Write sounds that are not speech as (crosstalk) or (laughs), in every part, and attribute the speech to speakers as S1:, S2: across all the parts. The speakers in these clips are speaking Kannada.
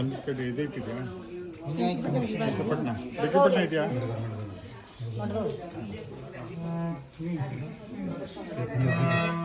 S1: ಅಲ್ಲಿ ಕಡೆ ಇದು ಇಟ್ಟಿದ್ಯಾ ಬೆಕ್ಕಪಟ್ಟಣ ಬೆಕ್ಕಪಟ್ಟಣ ಇದೆಯಾ ಇಲ್ವಾ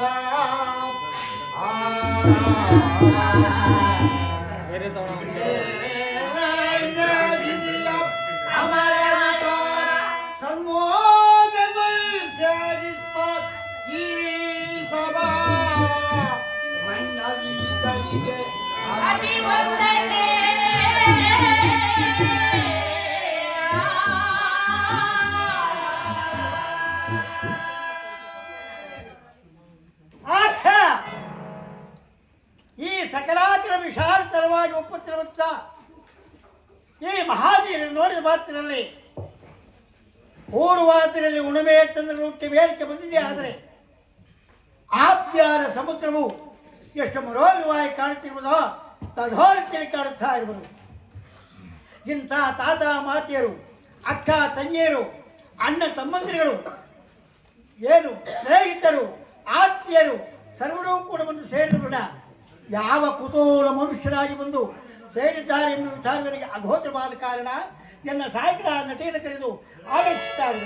S2: ಅಮರರುಗ ಈ ಒಪ್ಪುತ್ತಿರುವಂತ ಈ ಮಹಾವೀರನ್ನು ನೋಡಿದ ಮಾತಿನಲ್ಲಿ ಪೂರ್ವಾತಿನಲ್ಲಿ ಉಣಮೆ ತಂದ ಹುಟ್ಟಿ ವೇದಿಕೆ ಬಂದಿದೆ, ಆದರೆ ಆದ್ಯಾರ ಸಮುದ್ರವು ಎಷ್ಟು ಮರೋಲ್ವಾಗಿ ಕಾಣುತ್ತಿರುವುದೋ ತಥೋರಿತಿಯಲ್ಲಿ ಕಾಣುತ್ತಾ ಇರುವುದು. ಇಂಥ ತಾತ ಮಾತೆಯರು, ಅಕ್ಕ ತಂಗಿಯರು, ಅಣ್ಣ ತಮ್ಮಂದಿರುಗಳು, ಏನು ಸ್ನೇಹಿತರು, ಆತ್ಮೀಯರು, ಸರ್ವರೂ ಕೂಡ ಬಂದು ಸೇರಿದ ಯಾವ ಕುತೂಹಲ ಮನುಷ್ಯರಾಗಿ ಬಂದು ಸೇರಿದ್ದಾರೆ ಎಂಬ ವಿಚಾರಗಳಿಗೆ ಅಘೋಷವಾದ ಕಾರಣ ಎನ್ನ ಸಾಯಕರ ನಟಿಯನ್ನು ಕರೆದು ಆಲೋಚಿಸುತ್ತಾರೆ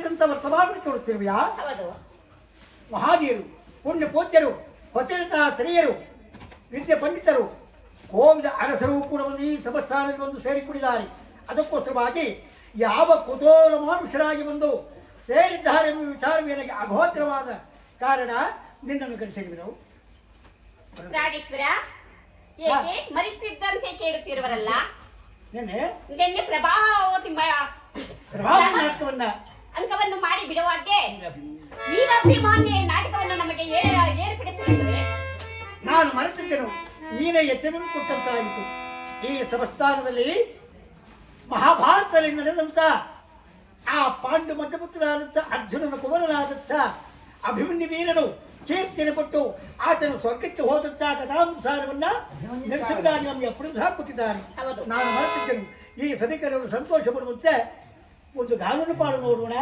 S2: ಕರೆಸಿದಂತ ವರ್ತಮಾನ
S3: ಹೌದು.
S2: ಮಹಾವೀರು ಪುಣ್ಯ ಪೂಜ್ಯರು ಪತಿರತ ಸ್ತ್ರೀಯರು ವಿದ್ಯೆ ಪಂಡಿತರು ಕೋವಿದ ಅರಸರು ಕೂಡ ಬಂದು ಈ ಸಮಸ್ಥಾನದಲ್ಲಿ ಬಂದು ಸೇರಿಕೊಂಡಿದ್ದಾರೆ. ಅದಕ್ಕೋಸ್ಕರವಾಗಿ ಯಾವ ಕುತೂಹಲ ಮನುಷ್ಯರಾಗಿ ಬಂದು ಸೇರಿದ್ದಾರೆ ಎಂಬ ವಿಚಾರ ನನಗೆ ಅಘೋತ್ರವಾದ ಕಾರಣ ನಿನ್ನನ್ನು ಕರೆಸಿದ್ವಿ
S3: ಪ್ರಾಣೇಶ್ವರ ಏಕೆ ಮರಿತಿದ್ದಂತೆ ಕೇಳುತ್ತಿರುವರಲ್ಲ?
S2: ನಿನ್ನೆ
S3: ನಿನ್ನೆ ಪ್ರಭಾವತಿ ಮ-
S2: ಪ್ರಭಾವನಾಟ್ಯವನ್ನ
S3: ಅಂಕವನ್ನು ಮಾಡಿ ಬಿಡುವಾಗೆ ನೀನಭಿಮಾನಿ ನಾಟಕವನ್ನು ನಮಗೆ ಏರ್ಪಡಿಸಿದರೆ
S1: ನಾನು ಮರೆತಿದ್ದೆನು. ನೀನೇ ಎಚ್ಚರಿಕೆ ಕೊಟ್ಟಂತಾಯಿತು. ಈ ಸಮಸ್ಥಾನದಲ್ಲಿ ಮಹಾಭಾರತದಲ್ಲಿ ನಡೆದಂತ ಆ ಪಾಂಡು ಮಠಪುತ್ರನಾದಂಥ ಅರ್ಜುನನ ಕುಮಾರನಾದಂಥ ಅಭಿಮನ್ಯು ವೀರನು ಕೀರ್ತಿಯನ್ನು ಕೊಟ್ಟು ಆತನು ಸ್ವರ್ಗಕ್ಕೆ ಹೋದಂತಹ ಕಥಾನುಸಾರವನ್ನು ನರಸಿಂಹರಾಜ ನಮಗೆ ಪ್ರಧಾನ ಕೊಟ್ಟಿದ್ದಾರೆ ನಾನು ಮಾಡ್ತಿದ್ದೇನೆ ಈ ಸಭಿಕರನ್ನು ಸಂತೋಷ ಪಡುವಂತೆ ಒಂದು ಗಾನನ್ನು ಪಾಡು ನೋಡೋಣ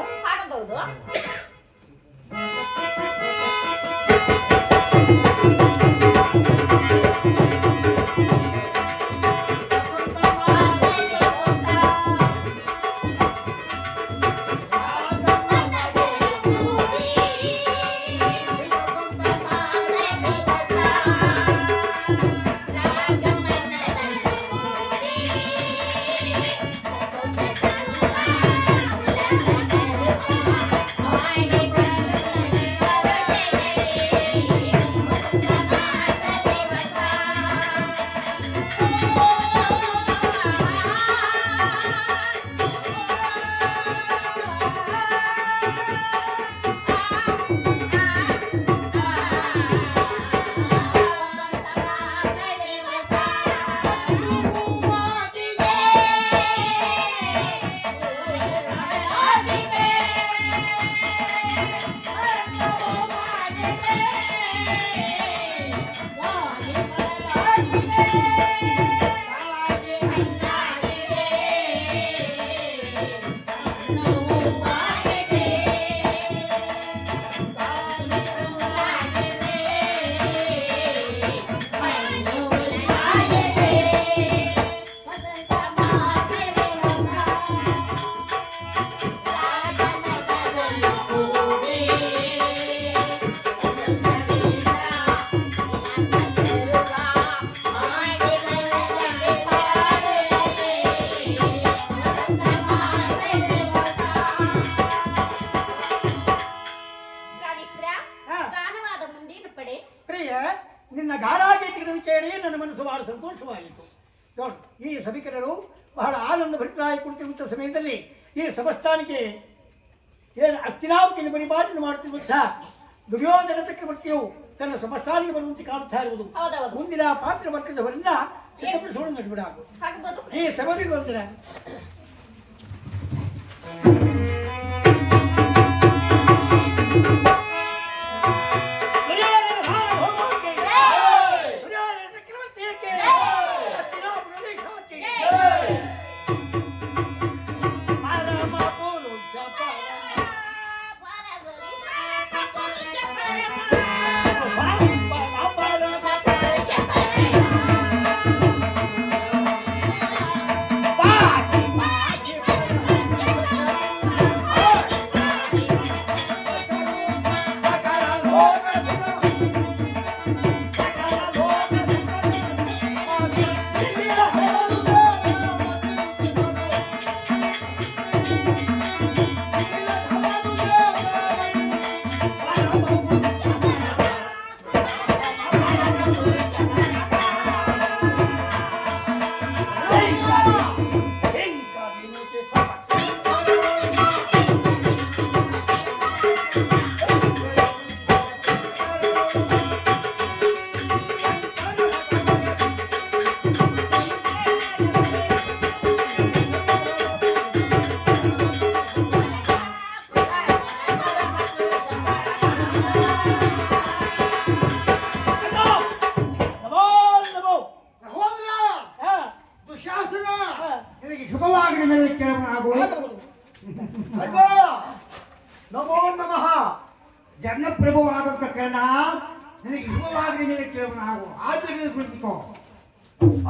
S1: ದುರ್ಯೋಧನ ಚಕ್ರವರ್ತಿಯು ತನ್ನ ಸಮಸ್ಥಾನಕ್ಕೆ ಬರುವಂತೆ ಕಾಣುತ್ತಾ ಇರುವುದು. ಮುಂದಿನ ಪಾತ್ರ ವರ್ಗದವರನ್ನ ಸಿದ್ಧಪಡಿಸೋಣ ನಡ್ಬಿಡ ಈ ಸಭೆಗೆ ಬಂದಿರ Thank (laughs) you.
S4: ಜನಪ್ರಭುವಾದಂತ ಕಾರಣ ನಿನಗೆ ಶುಭವಾಗಲಿ ಮೇಲೆ ಕೆಲವನಾಗು ಆದ್ಮೇಲೆ ಕುಳಿತುಕೋ.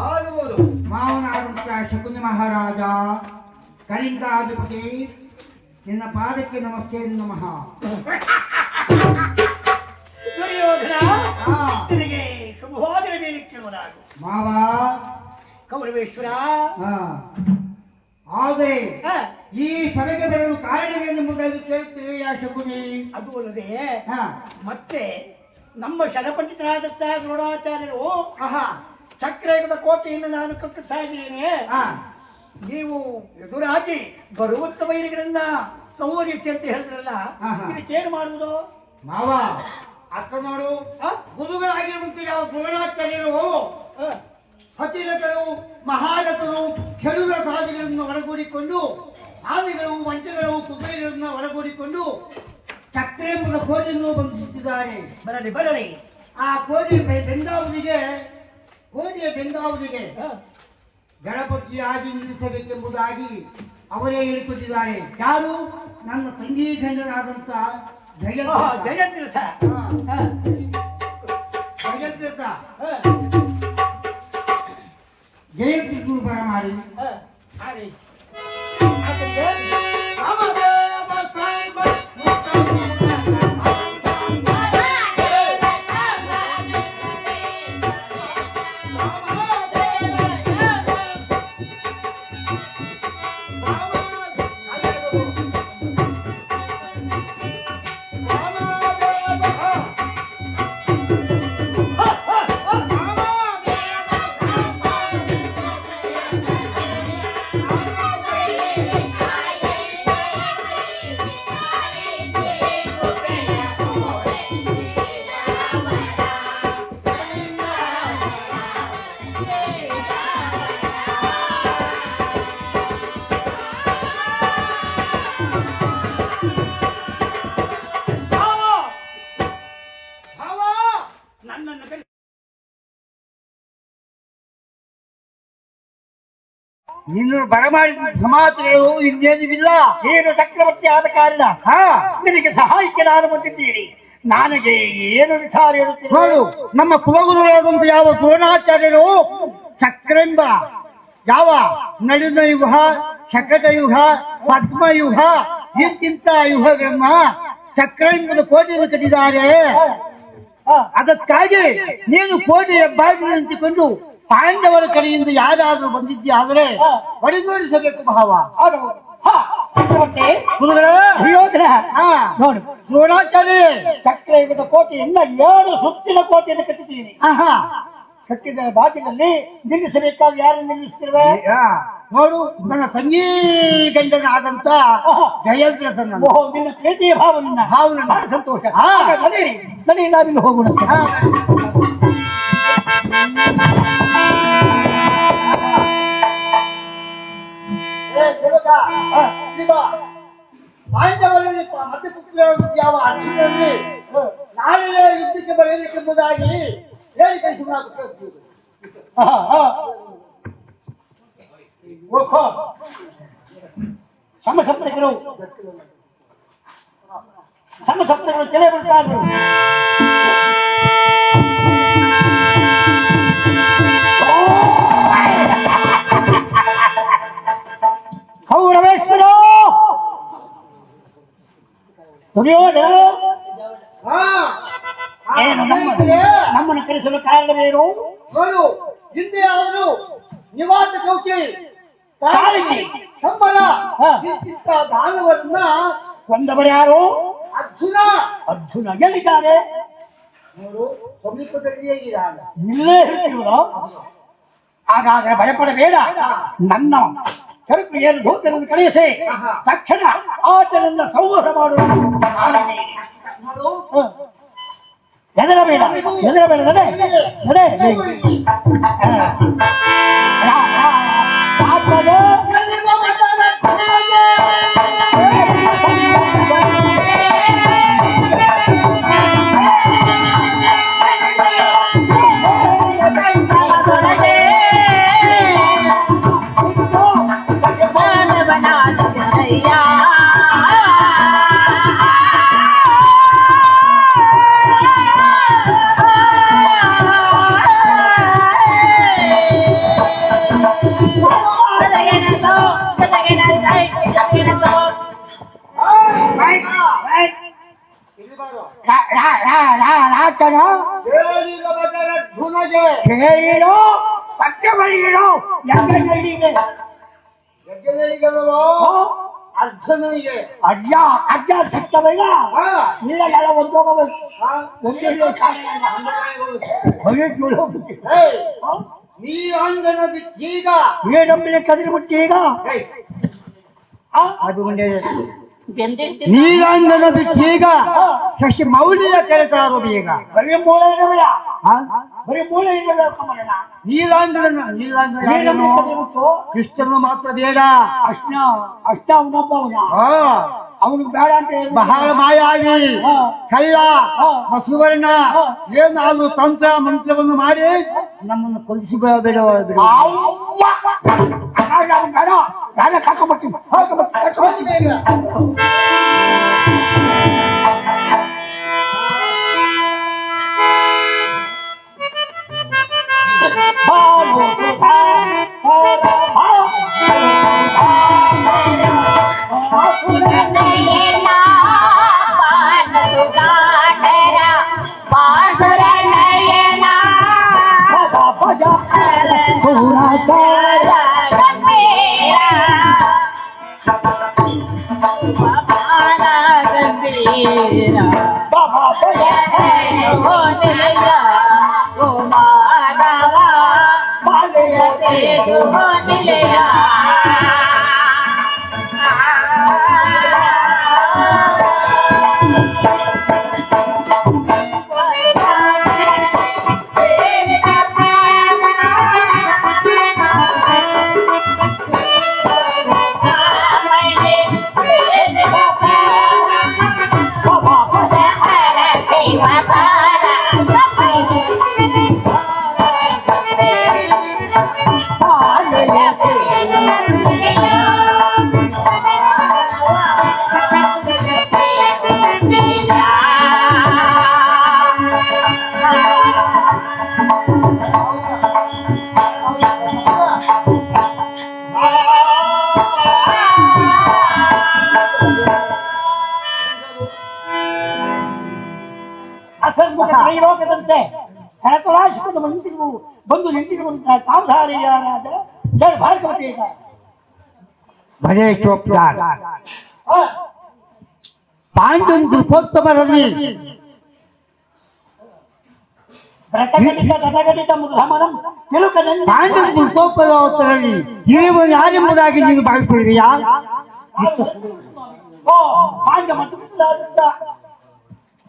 S1: ಆಗಬಹುದು
S4: ಮಾವನಾದಂತ ಶಕುನಿ ಮಹಾರಾಜ ಕರಿಂದಾಧಿಪತಿ ನಿನ್ನ ಪಾದಕ್ಕೆ ನಮಸ್ತೆ ನಮಃ.
S1: ನಿನಗೆ ಶುಭವಾಗಲಿ ಮೇಲೆ ಕೇಳೋಣ
S4: ಮಾವ.
S1: ಕೌರವೇಶ್ವರ.
S4: ಹಾ. ಆದರೆ ಈ ಸಭೆಗೆ ಬರಲು ಕಾರಣವೇನೆಂಬುದಾಗಿ ಕೇಳುತ್ತೇವೆ ಯಾ ಶಕುನಿ?
S1: ಅದು ಅಲ್ಲದೆ
S4: ಹಾ.
S1: ಮತ್ತೆ ನಮ್ಮ ಶರಪಂಡಿತರಾದಂತ ದ್ರೋಣಾಚಾರ್ಯರು
S4: ಆಹಾ.
S1: ಚಕ್ರಯುಗದ ಕೋಟೆಯನ್ನು ನಾನು ಕಟ್ಟುತ್ತಾ ಇದ್ದೇನೆ.
S4: ಹಾ.
S1: ನೀವು ಎದುರಾಗಿ ಬರುವಂತ ವೈರಿಗಳನ್ನ ಸಂವರಿಸಿ ಅಂತ ಹೇಳಿದ್ರಲ್ಲ
S4: ಆಹಾ.
S1: ಇದಕ್ಕೇನು ಮಾಡುವುದು?
S4: ಮಾವ ಅಕ್ಕ ನೋಡು
S1: ಗುರುಗಳಾಗಿ
S4: ಗುರುಗಳಾಗಿರುವಂತ ಯಾವ ದ್ರೋಣಾಚಾರ್ಯರು ಹತಿರಥರು ಮಹಾರಥರು ಕೆಳುವ ಸಾಧಿಗಳನ್ನು ಒಳಗೂಡಿಕೊಂಡು ಆದಿಗಳು ಒಂಟೆಗಳು ಕುದುರೆಗಳನ್ನು ಒಳಗೂಡಿಕೊಂಡು ಚಕ್ರೆಂಬುದ ಕೋಳಿಯನ್ನು ಬಂಧಿಸುತ್ತಿದ್ದಾರೆ.
S2: ಬರಲಿ ಬರಲಿ.
S4: ಆ ಕೋಳಿ ಬೆ- ಬೆಂಗಾವಲಿಗೆ ಕೋಟೆಯ ಬೆಂಗಾವಲಿಗೆ
S2: ಹ.
S4: ಗಣಪತಿಯಾಗಿ ನಿಲ್ಲಿಸಬೇಕೆಂಬುದಾಗಿ ಅವರೇ ಹೇಳಿಕೊಟ್ಟಿದ್ದಾರೆ. ಯಾರು? ನನ್ನ ತಂಗಿ ಗಂಡನಾದಂತ ಜಯ
S2: ಜಯತೀರ್ಥ.
S4: ಜಯತೀರ್ಥ. ಜಯತೀರ್ಥ ಮಾಡಿ.
S2: ಹ.
S4: ನೀನು ಬರಮಾಡಿದ ಸಮಾಚಾರಗಳು ಇನ್ನೇನಿಲ್ಲ
S2: ನೀನು ಚಕ್ರವರ್ತಿ ಆದ ಕಾರಣ
S4: ಹಾ.
S2: ನಿನಗೆ ಸಹಾಯಕ್ಕೆ ನಾನು ಬಂದಿದ್ದೀನಿ. ನನಗೆ ಏನು ವಿಚಾರ ಹೇಳುತ್ತೆ
S4: ನೋಡು ನಮ್ಮ ಕುಲಗುರುಗಳಾದಂತ ಯಾವ ದ್ರೋಣಾಚಾರ್ಯರು? ಚಕ್ರೆಂಬ ಯಾವ ನಳಿನ ಯುಗ ಶಕಟ ಯುಗ ಪದ್ಮಯುಗ ಇಂತಿಂತ ಯುಗಗಳನ್ನ ಚಕ್ರ ಎಂಬುದು ಕೋಟೆಯನ್ನು ಕಟ್ಟಿದ್ದಾರೆ ಅದಕ್ಕಾಗಿ ನೀನು ಕೋಟೆಯ ಬಾಗಿಲು ನಿಂತುಕೊಂಡು ಪಾಂಡವರ ಕಡೆಯಿಂದ ಯಾರಾದ್ರೂ ಆದರೆ ಹೊಡೆದೋಡಿಸಬೇಕು ಭಾವ
S2: ಅದು
S4: ಗುರುಗಳ ಹಾ.
S2: ನೋಡು.
S4: ದ್ರೋಣಾಚಾರ್ಯ
S2: ಚಕ್ರಯುಗದ ಕೋಟೆಯಿಂದ ಏಳು ಸುತ್ತಿನ ಕೋಟೆಯನ್ನು ಕಟ್ಟಿದ್ದೀನಿ ಕಟ್ಟಿದ ಬಾಗಿಲಲ್ಲಿ ನಿಲ್ಲಿಸಬೇಕಾದ ಯಾರು ನಿಲ್ಲಿಸ್ತಿರುವೆ
S4: ಹಾ. ನೋಡು ನನ್ನ ತಂಗಿ ಗಂಡನಾದಂತ ಜಯದ್ರಥನ
S2: ಓಹೋ ನಿನ್ನ ಪ್ರೀತಿಯ ಭಾವನನ್ನ
S4: ಭಾವನನ್ನ.
S2: ಬಹಳ ಸಂತೋಷ. ನಡೆಯಿರಿ ನಡಿ ನಾವಿಲ್ಲಿ ಹೋಗೋಣ.
S4: ಯಾವ ಅರ್ಜುನಲ್ಲಿ ನಾಳೆ ಯುದ್ಧಕ್ಕೆ ಬರಬೇಕೆಂಬುದಾಗಿ ಹೇಳಿ ಕಳಿಸಲಾಗುತ್ತದೆ
S2: ಹಾ, ಹಾ. ಓಹೋ. ಸಮಸಪ್ತಕರು ಸಮಸಪ್ತಕರು ತಲೆ ಬಿಡ್ತಾ ಇದ್ರು (laughs) ಕೌರವೇಶ್ವರ ದುರ್ಯೋಧನ! ಏನು ನಮ್ಮ ನಮ್ಮನ್ನು ಕರೆಸಲು ಕಾರಣವೇನು
S4: ನೋಡು ಹಿಂದೆ ಆದರೂ ನಿವಾಸ ಚೌಕಿ
S2: ಕಾಳಿಗೆ.
S4: ಇಂತಿಂತ ದಾನವನ್ನ
S2: ಕೊಂದವರು ಯಾರು?
S4: ಅರ್ಜುನ.
S2: ಅರ್ಜುನ ಎಲ್ಲಿದ್ದಾರೆ ಇಲ್ಲೇ ಇರ್ತೀವೋ ಹಾಗಾದ್ರೆ ಭಯಪಡಬೇಡ ನನ್ನ ಸರಕು ಏನು ದೂತರನ್ನು ಕಳಿಸಿ ತಕ್ಷಣ ಆತನನ್ನ ಸಂವಾದ ಮಾಡುವ ಹೆದರಬೇಡ ಹೆದರಬೇಡ ನಡೆ ನಡೆ ಬೇಗ. ಹಾ. ರಾ- ರಾ- ರಾಮನ
S4: ಇಲ್ಲಿ ಬಾರೋ.
S2: ರಾ- ರಾ- ರಾ- ರಾ- ರಾತನ
S4: ಹೇಳಿದ ಬದಲ ಅರ್ಜುನಗೆ
S2: ಕೇಳಿರೋ ಪಕ್ಷಗಳಿರೋ ಎಲ್ಲಿಗೆ
S4: ಯಜ್ಞಗಳಿಗೆಲ್ಲವೋ ಅರ್ಜುನನಿಗೆ
S2: ಅಜ್ಜ ಅಜ್ಜ ಸಿಕ್ಕಬೇಡ
S4: ಹಾ
S2: ಇಲ್ಲ ಎಲ್ಲ ಒಂದು ಹೋಗಬೇಕು
S4: ಹಾ
S2: ಒಂದೇ
S4: ಏಯ್, ನೀ ಅಂಗನ ಬಿಟ್ಟೀಗ
S2: ಏನಂಬಲಿ ಕದಿರಿ ಬಿಟ್ಟು ಈಗ
S4: ಏಯ್,
S2: ಆ?
S4: ಅದು ಮುಂದೆ ನೀಲಾಂಗನ ಬಿಟ್ಟೀಗ ಶಶಿ ಮೌಲ್ಯ ಕರೆತಾರೋ ಬೇಗ
S2: ಬರೀ ಮೂಲ ಇರಬೇಡ? ಬರೀ ಮೂಲ ಇರಬೇಡ ಕಮಲನ
S4: ನೀಲಾಂಗನ ನೀಲಾಂಗನ ಕೃಷ್ಣನು ಮಾತ್ರ ಬೇಡ.
S2: ಅಷ್ಟ ಅಷ್ಟ ಅವನೊಬ್ಬವನ
S4: ಆ,
S2: ಅವನಿಗೆ ಬೇಡ ಅಂತ ಹೇಳಿ
S4: ಬಹಳ
S2: ಮಾಯಾಗಿ.
S4: ಕಳ್ಳ
S2: ಹಸುವರ್ಣ
S4: ಮಸುವರ್ಣ ಏನಾದ್ರೂ ತಂತ್ರ ಮಂತ್ರವನ್ನು ಮಾಡಿ ನಮ್ಮನ್ನು ಕೊಲಿಸಿ ಬೇಡ
S2: 나랑
S3: 나랑 나랑 깎아버림 깎아버림
S2: 깎아버림 바보다 바보다 바보다
S4: oh Yeah. ಪಾಂಡನ್ ದೃಪೋತ್ತಮರಲ್ಲಿ
S2: ರಥಗಣಿತ ತಥಗಣಿತ ಮುದ್ರಮಣಂ ತಿಳುಕನನ್ನು
S4: ಪಾಂಡನ್ ದೃಪೋತ್ತಮರಲ್ಲಿ ಇರುವನು ಯಾರೆಂಬುದಾಗಿ ನೀವು ಭಾವಿಸಿದೆಯಾ
S2: ಓ ಪಾಂಡ ಮತ್ತು ಮಿತ್ರರಾದಂತ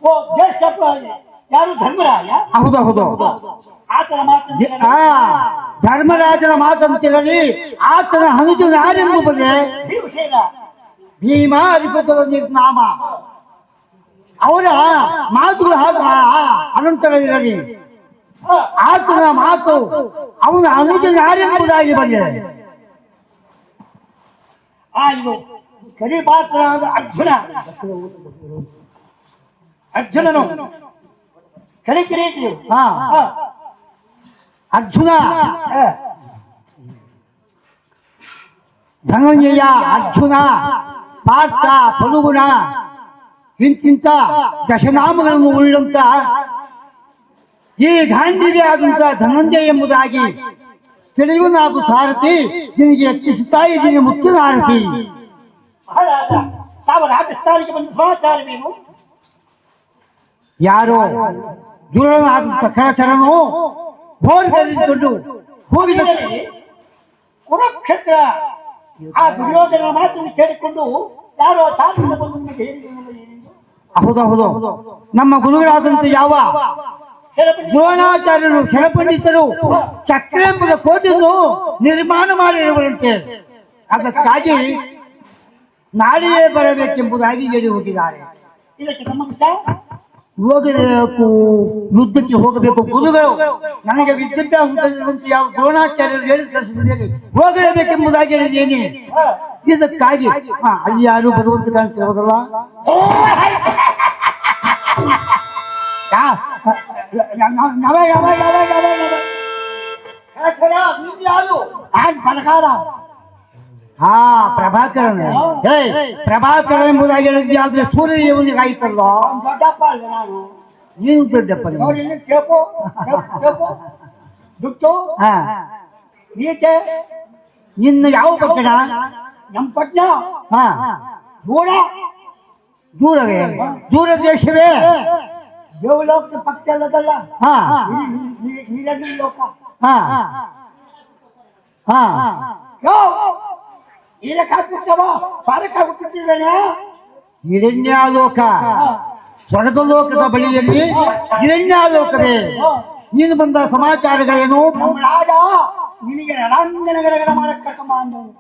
S2: ಓ ಜ್ಯೇಷ್ಠ ಪ್ರ- ಯಾರು ಧರ್ಮರಾಯ
S4: ಹೌದು ಹೌದು
S2: ಆತನ ಮಾತು
S4: ಆ ಧರ್ಮರಾಜನ ಮಾತಂತಿರಲಿ ಆತನ ಹನುಜು ಯಾರೆಂಬುದೇ
S2: ಭೀಮಸೇನ
S4: ಭೀಮಾಧಿಪತದ ನಿರ್ನಾಮ ಅವರ ಮಾತುಗಳು ಹಾಗ ಅನಂತರ ಇರಲಿ
S2: ಆ,
S4: ಆತನ ಮಾತು ಅವನ ಅನುಜ ಯಾರೆಂಬುದಾಗಿ ಬಂದೆ
S2: ಆ ಇದು ಕರಿಪಾತ್ರನಾದ ಅರ್ಜುನ. ಅರ್ಜುನನು. ಕಲಿಕಿರೀಟಿ
S4: ಹಾ. ಅರ್ಜುನ. ಧನಂಜಯ ಅರ್ಜುನ ಪಾರ್ಥ ಫಲುಗುಣ ಇಂತಿಂತ ದಶನಾಮಗಳನ್ನು ಉಳ್ಳಂತ ಈ ಗಾಂಧಿಗೆ ಆದಂತ ಧನಂಜಯ ಎಂಬುದಾಗಿ ತಿಳಿಯುವನಾಗು ಸಾರಥಿ ನಿನಗೆ ಹೆಚ್ಚಿಸುತ್ತಾ ಇದ್ದೀನಿ ಮುತ್ತು
S2: ಸಾರಥಿ ತಾವು ಬಂದು ಬಂದ ಸಮಾಚಾರವೇನು
S4: ಯಾರೋ ದುರನಾದಂತ ಕರಚರನು ಬೋರ್ ಕರೆದುಕೊಂಡು ಹೋಗಿದ
S2: ಕುರುಕ್ಷೇತ್ರ ಆ ದುರ್ಯೋಧನ ಮಾತನ್ನು ಕೇಳಿಕೊಂಡು ಯಾರೋ ತಾರ್ಕಿಕ ಬಂದು ಏನೆಂದು?
S4: ಹೌದು ಹೌದು ನಮ್ಮ ಗುರುಗಳಾದಂತ ಯಾವ
S2: ಶರಪಂಡಿತ
S4: ದ್ರೋಣಾಚಾರ್ಯರು ಶರಪಂಡಿತರು ಚಕ್ರ ಎಂಬುದ ಕೋಟೆಯನ್ನು ನಿರ್ಮಾಣ ಮಾಡಿರುವಂತೆ ಅದಕ್ಕಾಗಿ ನಾಳೆಯೇ ಬರಬೇಕೆಂಬುದಾಗಿ ಹೇಳಿ ಹೋಗಿದ್ದಾರೆ
S2: ಇದಕ್ಕೆ ಸಂಬಂಧಿಸಿದ
S4: ಹೋಗಬೇಕು ಯುದ್ಧಕ್ಕೆ ಹೋಗಬೇಕು ಗುರುಗಳು ನನಗೆ ವಿದ್ಯಾಭ್ಯಾಸ ಕಲಿಸುವಂತೆ ಯಾವ ದ್ರೋಣಾಚಾರ್ಯರು ಹೇಳಿ ಕಳಿಸಿದರೆ ಹೋಗಲೇಬೇಕೆಂಬುದಾಗಿ ಹೇಳಿದ್ದೇನೆ
S2: ಆ,
S4: ಇದಕ್ಕಾಗಿ ಹಾ, ಅಲ್ಲಿ ಯಾರು ಬರುವಂತ ಕಾಣ್ತಿರೋದಲ್ಲ
S2: ಯಾ-
S4: ಹಾ ಪ್ರಭಾಕರನ್ ಹೇ ಪ್ರಭಾಕರ ಎಂಬುದಾಗಿ ಹೇಳಿದ್ದೆ ಆದ್ರೆ ಸೂರ್ಯ ಇವನಿಗೆ ಆಯ್ತಲ್ಲ
S2: ಅವ್ನ್ ದೊಡ್ಡಪ್ಪ ಅಲ್ಲ ನಾನು
S4: ನೀನು ದೊಡ್ಡಪ್ಪ ನೀನು.
S2: ನೋಡಿ ಇಲ್ಲಿ ಕೇಪು ಕೇಪು, ಕೇಪು ದುಡ್ಡು
S4: ಹಾ
S2: ಈಚೆ
S4: ನಿನ್ನ ಯಾವ ಪಟ್ಟಣ
S2: ನಮ್ಮ ಪಟ್ನ
S4: ಹಾ
S2: ದೂರ
S4: ದೂರವೇ ದೂರ ದೇಶವೇ
S2: ದೇವಲೋಕದ ಪಕ್ಕ ಅಲ್ಲದಲ್ಲ
S4: ಹಾ
S2: ಹಿರಣ್ಯ ಲೋಕ
S4: ಹಾ ಹಾ
S2: ಯೋ ಇದಕ್ಕೆ ಹಾಕ್ಬಿಡ್ತಾವ ಸಾರಕ್ಕೆ ಹಾಕ್ಬಿಟ್ಟಿದ್ದೇನೆ
S4: ಹಿರಣ್ಯಾಲೋಕ. ಸ್ವರ್ಗಲೋಕದ ಬಳಿಯಲ್ಲಿ ಹಿರಣ್ಯಾಲೋಕವೇ. ನೀನು ಬಂದ ಸಮಾಚಾರಗಳೇನು?
S2: ನಮ್ಮ ರಾಜ ನಿನಗೆ ರಣಾಂಗಣಗಳ ಮಾಡಕ್ ಕರ್ಕೊಂಬ ಅಂದವನು.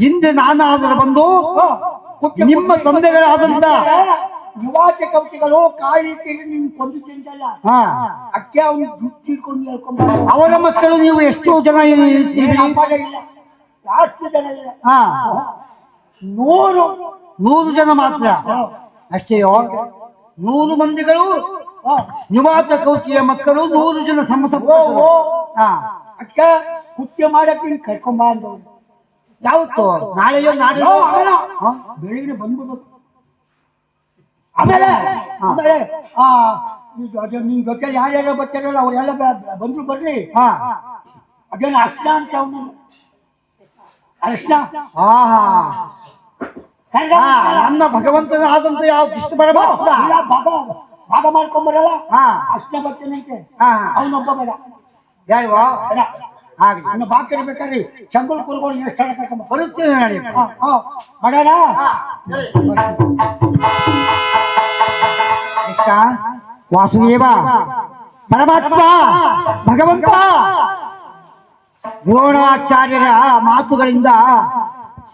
S4: ಹಿಂದೆ ನಾನಾದರೂ ಬಂದು ನಿಮ್ಮ ತಂದೆಗಳಾದಂತ
S2: ಯುವಾಚ ಕವಿತೆಗಳು ಕಾಳಿ ಕೇಳಿ ನೀನು ಕೊಂದಿದ್ದಲ್ಲ ಅಕ್ಕೆ ಅವನು ದುಡ್ಡು ತಿಳ್ಕೊಂಡು ಹೇಳ್ಕೊಂಬ
S4: ಅವರ ಮಕ್ಕಳು ನೀವು ಎಷ್ಟು ಜನ ಇರ್ತೀರಿ?
S2: ಇಲ್ಲ. ಜಾಸ್ತಿ ಜನ ಇಲ್ಲ
S4: ಹಾ.
S2: ನೂರು.
S4: ನೂರು ಜನ ಮಾತ್ರ. ಅಷ್ಟೇಯೋ ನೂರು ಮಂದಿಗಳು. ನಿವಾಸ ಕೌಟಿಯ ಮಕ್ಕಳು ನೂರು ಜನ ಸಮಸಪ್ಪ ಹಾ.
S2: ಅಕ್ಕ ಕುಕ್ಕೆ ಮಾಡಕ್ಕೆ ನೀನು ಕರ್ಕೊಂಬ ಅಂದವನು.
S4: ಯಾವತ್ತು? ನಾಳೆಯೋ. ಹಾ?
S2: ಬೆಳಿಗ್ಗೆ ಬಂದ್ಬಿಡ್ಬೇಕು. ಆಮೇಲೆ ಆಮೇಲೆ ಆ ನಿನ್ ಜೊತೆ ಯಾರ್ಯಾರೋ ಬರ್ತಾರಲ್ಲ ಅವರೆಲ್ಲ ಬಂದ್ರು ಬರ್ಲಿ.
S4: ಹಾ.
S2: ಅದೇನು ಅಷ್ಟ ಅಂತ ಅವನು. ಅರ್ಶನ ಕರ್ಗ.
S4: ಹಾ, ನನ್ನ ಭಗವಂತನ ಆದಂತ ಯಾವ ಕೃಷ್ಣ ಪರಮಾತ್ಮ
S2: ಇಲ್ಲ ಭಾಗ ಭಾಗ ಮಾಡ್ಕೊಂಬರಲ್ಲ. ಬರ್ತಾನಂತೆ
S4: ಹಾ
S2: ಅವನೊಬ್ಬ ಬೇಡ.
S4: ಯಾರಿವಾ?
S2: ಬೇಡ.
S4: ಹಾಗೆ.
S2: ಅವನು ಬಾಕಿರ್ಬೇಕಾದ್ರೆ ಚಂಗುಲ್ ಕುರ್ಗಳು ಎಷ್ಟು ಹಣ
S4: ಬರುತ್ತೇನೆ ವಾಸುದೇವ ಪರಮಾತ್ಮ ಭಗವಂತ. ದ್ರೋಣಾಚಾರ್ಯರ ಮಾತುಗಳಿಂದ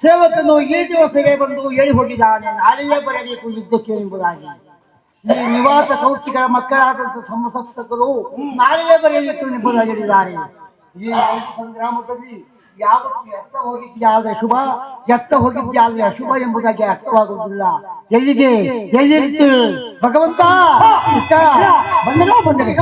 S4: ಸೇವಕನು ಈ ದಿವಸವೇ ಬಂದು ಹೇಳಿ ಹೋಗಿದ್ದಾನೆ, ನಾಳೆಯೇ ಬರಬೇಕು ಯುದ್ಧಕ್ಕೆ ಎಂಬುದಾಗಿ. ಈ ನಿವಾಸ ಕೌತಿಗಳ ಮಕ್ಕಳಾದಂತಹ ಸಂಸಪ್ತಕರು ನಾಳೆಯೇ ಬರೆಯಬೇಕು ಎಂಬುದಾಗಿ ಹೇಳಿದ್ದಾರೆ. ಈ ಸಂಗ್ರಾಮದಲ್ಲಿ ಯಾವತ್ತು ಎತ್ತ ಹೋಗಿದ್ಯಾದ್ರೆ ಶುಭ, ಎತ್ತ ಹೋಗಿದ್ಯಾದ್ರೆ ಅಶುಭ ಎಂಬುದಾಗಿ ಅರ್ಥವಾಗುವುದಿಲ್ಲ. ಎಲ್ಲಿಗೆ? ಎಲ್ಲಿರ್ತೀವಿ ಭಗವಂತ.
S2: ಬಂದನೋ ಬಂದರೆ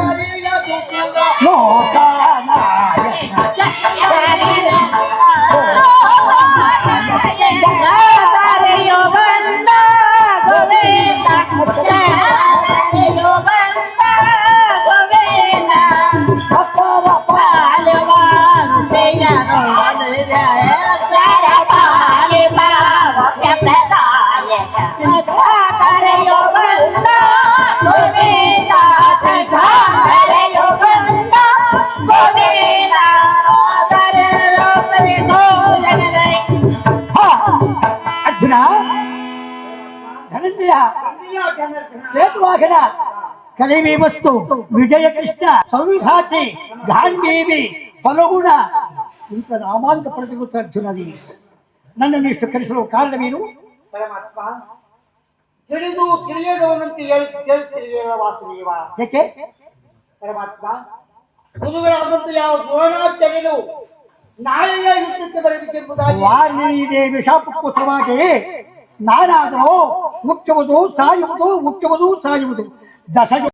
S2: ಶ್ವೇತವಾಹನ ಕಲಿವಿ ವಸ್ತು ವಿಜಯ ಕೃಷ್ಣ ಸಂವಿಧಾತಿ ಗಾಂಧೀವಿ ಫಲಗುಣ ಇಂಥ ನಾಮಾಂತ ಪಡೆದುಕೊತ್ತ ಅರ್ಜುನ ನೀನು ನನ್ನನ್ನು ಇಷ್ಟು ಕರೆಸಲು ಕಾರಣವೇನು?
S4: ಪರಮಾತ್ಮ ತಿಳಿದು ತಿಳಿಯದವನಂತೆ ಕೇಳುತ್ತಿರುವೆಯಲ್ಲ ವಾಸುದೇವ
S2: ಯಾಕೆ
S4: ಪರಮಾತ್ಮ ಗುರುಗಳಾದಂತ ಯಾವ ದ್ರೋಣಾಚಾರ್ಯರು ನಾಳೆಯ ಯುದ್ಧಕ್ಕೆ ಬರಬೇಕೆಂಬುದಾಗಿ
S2: ವಾರ್ನಿ ದೇವಿ ಶಾಪಕ್ಕೋಸ್ಕರವಾಗಿ నానాథో ముఖ్యమతో సాయువుతో ముఖ్యమతో సాయువుతో దశ